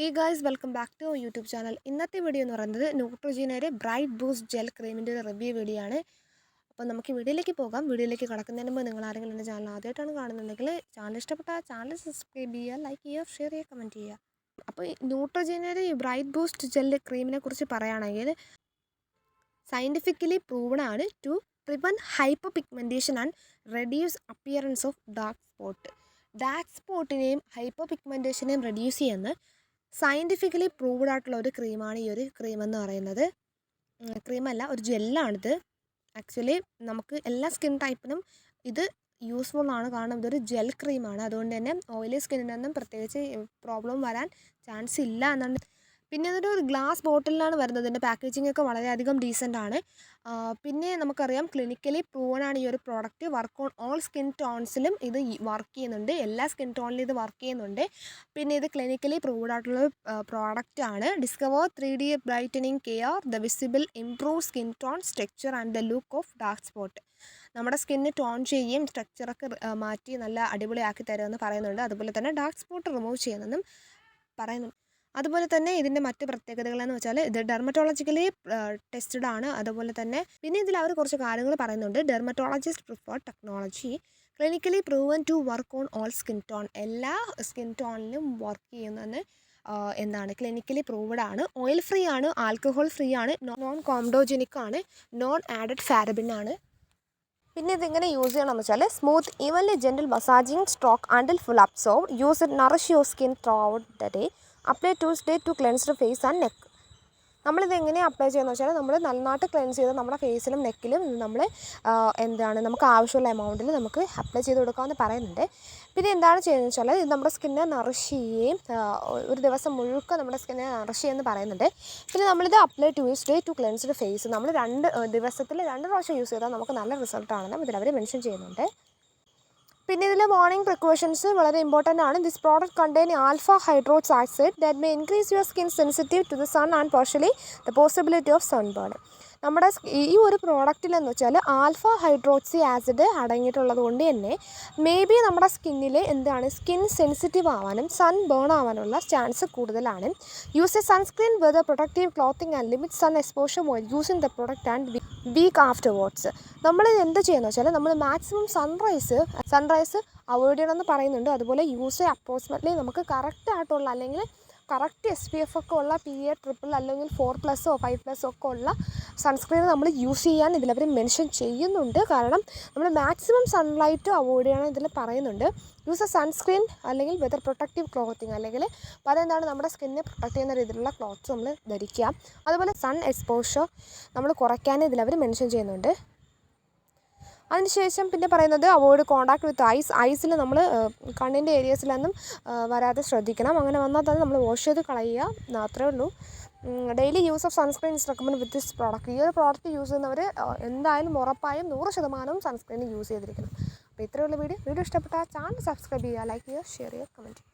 Hey guys welcome back to YouTube channel ഇന്നത്തെ video എന്ന് പറയുന്നത് ന്യൂട്രോജീനയുടെ ബ്രൈറ്റ് ബൂസ്റ്റ് ജെൽ ക്രീമിന്റെ ഒരു റിവ്യൂ വീഡിയോ ആണ്. അപ്പോൾ നമുക്ക് വീഡിയോയിലേക്ക് പോകാം. വീഡിയോയിലേക്ക് കടക്കുന്നതിന് മുമ്പ് നിങ്ങൾ ആരെങ്കിലും എന്റെ ചാനൽ ആദ്യമായിട്ടാണ് കാണുന്നുണ്ടെങ്കിൽ ചാനൽ ഇഷ്ടപ്പെട്ട ചാനൽ സബ്സ്ക്രൈബ് ചെയ്യുക ലൈക്ക് ചെയ്യുക ഷെയർ ചെയ്യുക കമന്റ് ചെയ്യുക. അപ്പോൾ ഈ ന്യൂട്രോജീനയുടെ ഈ ബ്രൈറ്റ് ബൂസ്റ്റ് ജെൽ ക്രീമിനെ കുറിച്ച് പറയുകയാണെങ്കിൽ സയന്റിഫിക്കലി പ്രൂവൺ ആണ് to prevent hyperpigmentation and reduce appearance of dark spot dark സ്പോട്ടിനെയും ഹൈപ്പർ പിഗ്മെന്റേഷനെയും റെഡ്യൂസ് ചെയ്യുന്ന സയന്റിഫിക്കലി പ്രൂവ്ഡ് ആയിട്ടുള്ള ഒരു ക്രീമാണ് ഈ ഒരു ക്രീം എന്ന് പറയുന്നത്. ക്രീമല്ല ഒരു ജെല്ലാണിത് ആക്ച്വലി നമുക്ക് എല്ലാ സ്കിൻ ടൈപ്പിനും ഇത് യൂസ്ഫുൾ ആണ്. കാരണം ഇതൊരു ജെൽ ക്രീമാണ് അതുകൊണ്ട് തന്നെ ഓയിലി സ്കിന്നിനൊന്നും പ്രത്യേകിച്ച് പ്രോബ്ലം വരാൻ ചാൻസ് ഇല്ല എന്നാണ്. പിന്നെ അതൊരു ഒരു ഗ്ലാസ് ബോട്ടിലാണ് വരുന്നത്. ഇതിന്റെ പാക്കേജിംഗ് ഒക്കെ വളരെയധികം ഡീസന്റ് ആണ്. പിന്നെ നമുക്കറിയാം ക്ലിനിക്കലി പ്രൂവൺ ആണ് ഈ ഒരു product work on all skin ടോൺസിലും ഇത് വർക്ക് ചെയ്യുന്നുണ്ട്. എല്ലാ സ്കിൻ ടോണിലും ഇത് വർക്ക് ചെയ്യുന്നുണ്ട്. പിന്നെ ഇത് ക്ലിനിക്കലി പ്രൂവ്ഡ് ആയിട്ടുള്ള പ്രോഡക്റ്റ് ആണ്. Discover three D brightening care the visible improve skin tone structure and the look of dark spot നമ്മുടെ സ്കിന്ന് ടോൺ ചെയ്യുകയും സ്ട്രക്ചറൊക്കെ മാറ്റി നല്ല അടിപൊളിയാക്കി തരുമെന്ന് പറയുന്നുണ്ട്. അതുപോലെ തന്നെ ഡാർക്ക് സ്പോട്ട് റിമൂവ് ചെയ്യുമെന്നും പറയുന്നു. അതുപോലെ തന്നെ ഇതിന്റെ മറ്റ് പ്രത്യേകതകളെന്ന് വെച്ചാൽ ഇത് ഡെർമറ്റോളജിക്കലി ടെസ്റ്റഡ് ആണ്. അതുപോലെ തന്നെ പിന്നെ ഇതിൽ അവർ കുറച്ച് കാര്യങ്ങൾ പറയുന്നുണ്ട്. Dermatologist prefer technology clinically proven to work on all skin tone എല്ലാ സ്കിൻ ടോണിലും വർക്ക് ചെയ്യുന്നതെന്ന് എന്താണ് ക്ലിനിക്കലി പ്രൂവഡ് ആണ്. ഓയിൽ ഫ്രീ ആണ് ആൽക്കഹോൾ ഫ്രീ ആണ് നോൺ കോംഡോജനിക് ആണ് നോൺ ആഡഡ് ഫാരബിൻ ആണ്. പിന്നെ ഇതെങ്ങനെ യൂസ് ചെയ്യണമെന്ന് വെച്ചാൽ smooth evenly gentle massaging stroke until full absorb use it nourish your skin throughout the day apply to stay to cleansed face and neck. നമ്മളിത് എങ്ങനെ apply ചെയ്യുന്നത് വെച്ചാൽ നമ്മൾ നന്നായിട്ട് ക്ലെൻസ് ചെയ്ത് നമ്മുടെ ഫേസിലും നെക്കിലും നമ്മൾ എന്താണ് നമുക്ക് ആവശ്യമുള്ള എമൗണ്ടിൽ നമുക്ക് അപ്ലൈ ചെയ്ത് കൊടുക്കാമെന്ന് പറയുന്നുണ്ട്. പിന്നെ എന്താണ് ചെയ്യുന്നത് വെച്ചാൽ ഇത് നമ്മുടെ സ്കിന്നെ നറിഷ് ചെയ്യുകയും ഒരു ദിവസം മുഴുക്ക നമ്മുടെ സ്കിന്നെ നറിഷ് ചെയ്യുമെന്ന് പറയുന്നുണ്ട്. പിന്നെ നമ്മളിത് apply two day to cleansed face നമ്മൾ രണ്ട് ദിവസത്തിൽ രണ്ട് പ്രാവശ്യം യൂസ് ചെയ്താൽ നമുക്ക് നല്ല റിസൾട്ടാണെന്നും ഇതിൽ അവർ മെൻഷൻ ചെയ്യുന്നുണ്ട്. പിന്നെ ഇതിലെ വാർണിംഗ് പ്രിക്കോഷൻസ് വളരെ ഇമ്പോർട്ടന്റ് ആണ്. This product contain alpha hydroxy acid that may increase your skin sensitive to the sun and partially the possibility of sunburn നമ്മുടെ ഈ ഒരു പ്രോഡക്റ്റിലെന്ന് വെച്ചാൽ ആൽഫ ഹൈഡ്രോക്സി ആസിഡ് അടങ്ങിയിട്ടുള്ളത് കൊണ്ട് തന്നെ മേ ബി നമ്മുടെ സ്കിന്നിൽ എന്താണ് സ്കിൻ സെൻസിറ്റീവ് ആവാനും സൺ ബേൺ ആവാനുള്ള ചാൻസ് കൂടുതലാണ്. Use a sunscreen with protective clothing and limit sun exposure using the product and week afterwards നമ്മൾ എന്ത് ചെയ്യുന്നത് വെച്ചാൽ നമ്മൾ മാക്സിമം സൺറൈസ് സൺറൈസ് അവോയ്ഡ് ചെയ്യണമെന്ന് പറയുന്നുണ്ട്. അതുപോലെ യൂസ് അപ്രോക്സിമേറ്റ്ലി നമുക്ക് കറക്റ്റ് ആയിട്ടുള്ള അല്ലെങ്കിൽ കറക്റ്റ് എസ് പി എഫ് ഒക്കെ ഉള്ള പി എ ട്രിപ്പിൾ അല്ലെങ്കിൽ ഫോർ പ്ലസ്സോ ഫൈവ് പ്ലസ്സോ ഒക്കെ ഉള്ള സൺസ്ക്രീൻ നമ്മൾ യൂസ് ചെയ്യാൻ ഇതിലവർ മെൻഷൻ ചെയ്യുന്നുണ്ട്. കാരണം നമ്മൾ മാക്സിമം സൺലൈറ്റ് അവോയ്ഡ് ചെയ്യണം ഇതിൽ പറയുന്നുണ്ട്. യൂസ് എ സൺസ്ക്രീൻ അല്ലെങ്കിൽ വെതർ പ്രൊട്ടക്റ്റീവ് ക്ലോത്തിങ് അല്ലെങ്കിൽ പല എന്താണ് നമ്മുടെ സ്കിന്നെ പ്രൊട്ടക്റ്റ് ചെയ്യുന്ന രീതിയിലുള്ള ക്ലോത്ത്സ് നമ്മൾ ധരിക്കുക. അതുപോലെ സൺ എക്സ്പോഷർ നമ്മൾ കുറയ്ക്കാൻ ഇതിലവർ മെൻഷൻ ചെയ്യുന്നുണ്ട്. അതിനുശേഷം പിന്നെ പറയുന്നത് അവോയ്ഡ് കോണ്ടാക്ട് വിത്ത് ഐസ് ഐസിൽ നമ്മൾ കണ്ണിന്റെ ഏരിയസിലൊന്നും വരാതെ ശ്രദ്ധിക്കണം. അങ്ങനെ വന്നാൽ തന്നെ നമ്മൾ വാഷ് ചെയ്ത് കളയുക. അത്രേ ഉള്ളൂ. Daily use of sunscreen is recommend with this product ഈ ഒരു പ്രോഡക്റ്റ് യൂസ് ചെയ്യുന്നവർ എന്തായാലും ഉറപ്പായും നൂറ് ശതമാനവും സൺസ്ക്രീൻ യൂസ് ചെയ്തിരിക്കണം. അപ്പോൾ ഇത്രയുള്ള വീഡിയോ. വീഡിയോ ഇഷ്ടപ്പെട്ടാൽ ചാനൽ സബ്സ്ക്രൈബ് ചെയ്യുക ലൈക്ക് ചെയ്യുക ഷെയർ ചെയ്യുക കമന്റ് ചെയ്യുക.